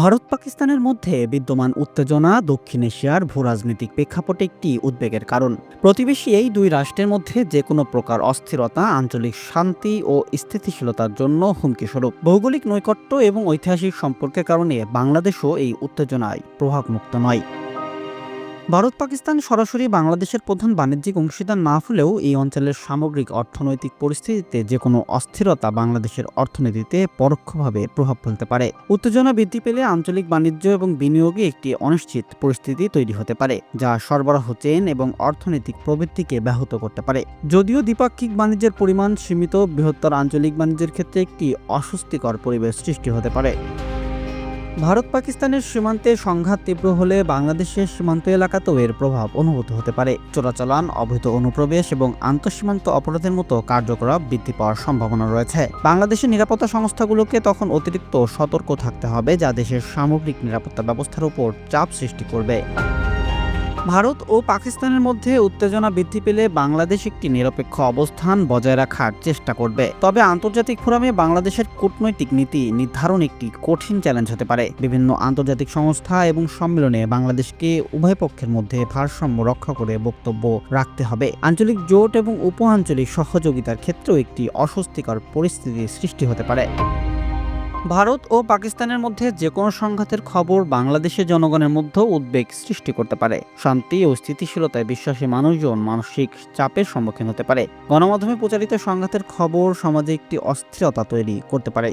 ভারত পাকিস্তানের মধ্যে বিদ্যমান উত্তেজনা দক্ষিণ এশিয়ার ভূরাজনৈতিক প্রেক্ষাপটে একটি উদ্বেগের কারণ। প্রতিবেশী এই দুই রাষ্ট্রের মধ্যে যে কোনো প্রকার অস্থিরতা, আঞ্চলিক শান্তি ও স্থিতিশীলতার জন্য হুমকি স্বরূপ ভৌগোলিক নৈকট্য এবং ঐতিহাসিক সম্পর্কের কারণে বাংলাদেশও এই উত্তেজনায় প্রভাবমুক্ত নয়। ভারত, পাকিস্তান সরাসরি বাংলাদেশের প্রধান বাণিজ্যিক অংশীদার না হলেও এই অঞ্চলের সামগ্রিক অর্থনৈতিক পরিস্থিতিতে যে কোনো অস্থিরতা বাংলাদেশের অর্থনীতিতে পরোক্ষভাবে প্রভাব ফেলতে পারে। উত্তেজনা বৃদ্ধি পেলে আঞ্চলিক বাণিজ্য এবং বিনিয়োগে একটি অনিশ্চিত পরিস্থিতি তৈরি হতে পারে, যা সরবরাহ চেন এবং অর্থনৈতিক প্রবৃত্তিকে ব্যাহত করতে পারে। যদিও দ্বিপাক্ষিক বাণিজ্যের পরিমাণ সীমিত, বৃহত্তর আঞ্চলিক বাণিজ্যের ক্ষেত্রে একটি অস্বস্তিকর পরিবেশ সৃষ্টি হতে পারে। ভারত পাকিস্তানের সীমান্তে সংঘাত তীব্র হলে বাংলাদেশের সীমান্ত এলাকাতেও এর প্রভাব অনুভূত হতে পারে। চোরাচালান, অবৈধ অনুপ্রবেশ এবং আন্তঃসীমান্ত অপরাধের মতো কার্যকলাপ বৃদ্ধি পাওয়ার সম্ভাবনা রয়েছে। বাংলাদেশের নিরাপত্তা সংস্থাগুলোকে তখন অতিরিক্ত সতর্ক থাকতে হবে, যা দেশের সামগ্রিক নিরাপত্তা ব্যবস্থার উপর চাপ সৃষ্টি করবে। ভারত ও পাকিস্তানের মধ্যে উত্তেজনা বৃদ্ধি পেলে বাংলাদেশ একটি নিরপেক্ষ অবস্থান বজায় রাখার চেষ্টা করবে। তবে আন্তর্জাতিক ফোরামে বাংলাদেশের কূটনৈতিক নীতি নির্ধারণ একটি কঠিন চ্যালেঞ্জ হতে পারে। বিভিন্ন আন্তর্জাতিক সংস্থা এবং সম্মেলনে বাংলাদেশকে উভয় পক্ষের মধ্যে ভারসাম্য রক্ষা করে বক্তব্য রাখতে হবে। আঞ্চলিক জোট এবং উপ আঞ্চলিক সহযোগিতার ক্ষেত্রেও একটি অস্বস্তিকর পরিস্থিতির সৃষ্টি হতে পারে। ভারত ও পাকিস্তানের মধ্যে যে কোনো সংঘাতের খবর বাংলাদেশের জনগণের মধ্যে উদ্বেগ সৃষ্টি করতে পারে। শান্তি ও স্থিতিশীলতায় বিশ্বাসী মানুষজন মানসিক চাপের সম্মুখীন হতে পারে। গণমাধ্যমে প্রচারিত সংঘাতের খবর সমাজে একটি অস্থিরতা তৈরি করতে পারে।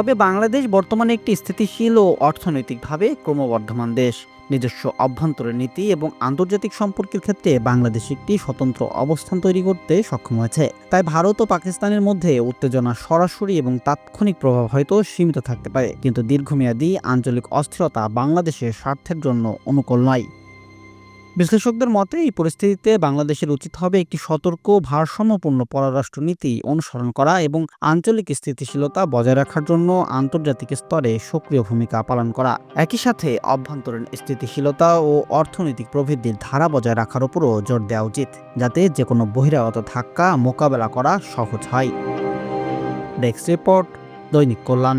তবে বাংলাদেশ বর্তমানে একটি স্থিতিশীল ও অর্থনৈতিকভাবে ক্রমবর্ধমান দেশ। নিজস্ব অভ্যন্তরীণ নীতি এবং আন্তর্জাতিক সম্পর্কের ক্ষেত্রে বাংলাদেশ একটি স্বতন্ত্র অবস্থান তৈরি করতে সক্ষম হয়েছে। তাই ভারত ও পাকিস্তানের মধ্যে উত্তেজনা সরাসরি এবং তাৎক্ষণিক প্রভাব হয়তো সীমিত থাকতে পারে। কিন্তু দীর্ঘমেয়াদী আঞ্চলিক অস্থিরতা বাংলাদেশের স্বার্থের জন্য অনুকূল নয়। বিশ্লেষকদের মতে, এই পরিস্থিতিতে বাংলাদেশের উচিত হবে একটি সতর্ক ভারসাম্যপূর্ণ পররাষ্ট্র নীতি অনুসরণ করা এবং আঞ্চলিক স্থিতিশীলতা বজায় রাখার জন্য আন্তর্জাতিক স্তরে সক্রিয় ভূমিকা পালন করা। একই সাথে, অভ্যন্তরীণ স্থিতিশীলতা ও অর্থনৈতিক প্রবৃদ্ধির ধারা বজায় রাখার উপরও জোর দেওয়া উচিত, যাতে যে কোনো বহিরাগত ধাক্কা মোকাবেলা করা সহজ হয়। ডেস্ক রিপোর্ট, দৈনিক কল্যাণ।